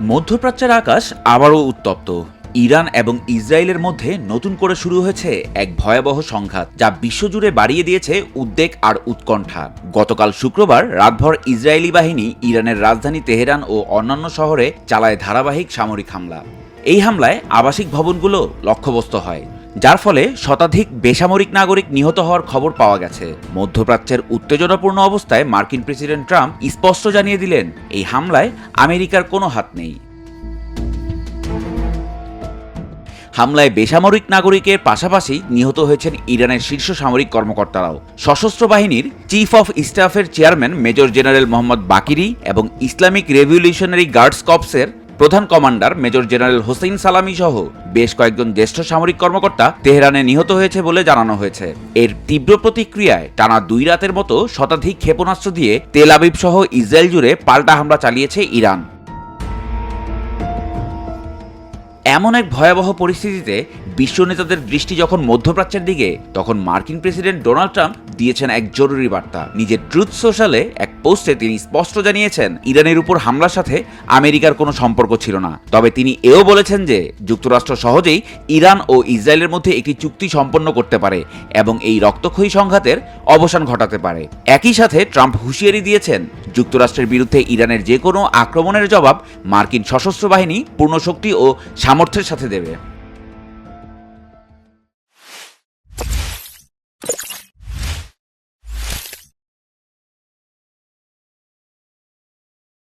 মধ্যপ্রাচ্যের আকাশ আবারও উত্তপ্ত। ইরান এবং ইসরায়েলের মধ্যে নতুন করে শুরু হয়েছে এক ভয়াবহ সংঘাত, যা বিশ্বজুড়ে বাড়িয়ে দিয়েছে উদ্বেগ আর উৎকণ্ঠা। গতকাল শুক্রবার রাতভর ইসরায়েলি বাহিনী ইরানের রাজধানী তেহরান ও অন্যান্য শহরে চালায় ধারাবাহিক সামরিক হামলা। এই হামলায় আবাসিক ভবনগুলো লক্ষ্যবস্ত হয়। যার ফলে শতাধিক বেসামরিক নাগরিক নিহত হওয়ার খবর পাওয়া গেছে। মধ্যপ্রাচ্যের উত্তেজনাপূর্ণ অবস্থায় মার্কিন প্রেসিডেন্ট ট্রাম্প স্পষ্ট জানিয়ে দিলেন, এই হামলায় আমেরিকার কোনো হাত নেই। হামলায় বেসামরিক নাগরিকের পাশাপাশি নিহত হয়েছেন ইরানের শীর্ষ সামরিক কর্মকর্তারাও। সশস্ত্র বাহিনীর চিফ অফ স্টাফের chairman major general Mohammad Bagheri এবং ইসলামিক রেভলিউশনারি গার্ডস কপসের প্রধান কমান্ডার মেজর জেনারেল হোসেইন সালামি সহ বেশ কয়েকজন জ্যেষ্ঠ সামরিক কর্মকর্তা তেহরানে নিহত হয়েছে বলে জানানো হয়েছে। এর তীব্র প্রতিক্রিয়ায় টানা দুই রাতের মতো শতাধিক ক্ষেপণাস্ত্র দিয়ে তেল আবিব সহ ইসরায়েল জুড়ে পাল্টা হামলা চালিয়েছে ইরান। এমন এক ভয়াবহ পরিস্থিতিতে বিশ্ব নেতাদের দৃষ্টি যখন মধ্যপ্রাচ্যের দিকে, তখন মার্কিন প্রেসিডেন্ট ডোনাল্ড ট্রাম্প দিয়েছেন এক জরুরি বার্তা। নিজের ট্রুথ সোশ্যালে এক পোস্টে তিনি স্পষ্ট জানিয়েছেন, ইরানের উপর হামলার সাথে আমেরিকার কোনো সম্পর্ক ছিল না। তবে তিনি এও বলেছেন যে, যুক্তরাষ্ট্র সহজেই ইরান ও ইসরায়েলের মধ্যে একটি চুক্তি সম্পন্ন করতে পারে এবং এই রক্তক্ষয়ী সংঘাতের অবসান ঘটাতে পারে। একই সাথে ট্রাম্প হুঁশিয়ারি দিয়েছেন, যুক্তরাষ্ট্রের বিরুদ্ধে ইরানের যে কোনো আক্রমণের জবাব মার্কিন সশস্ত্র বাহিনী পূর্ণ শক্তি ও সামর্থ্যের সাথে দেবে।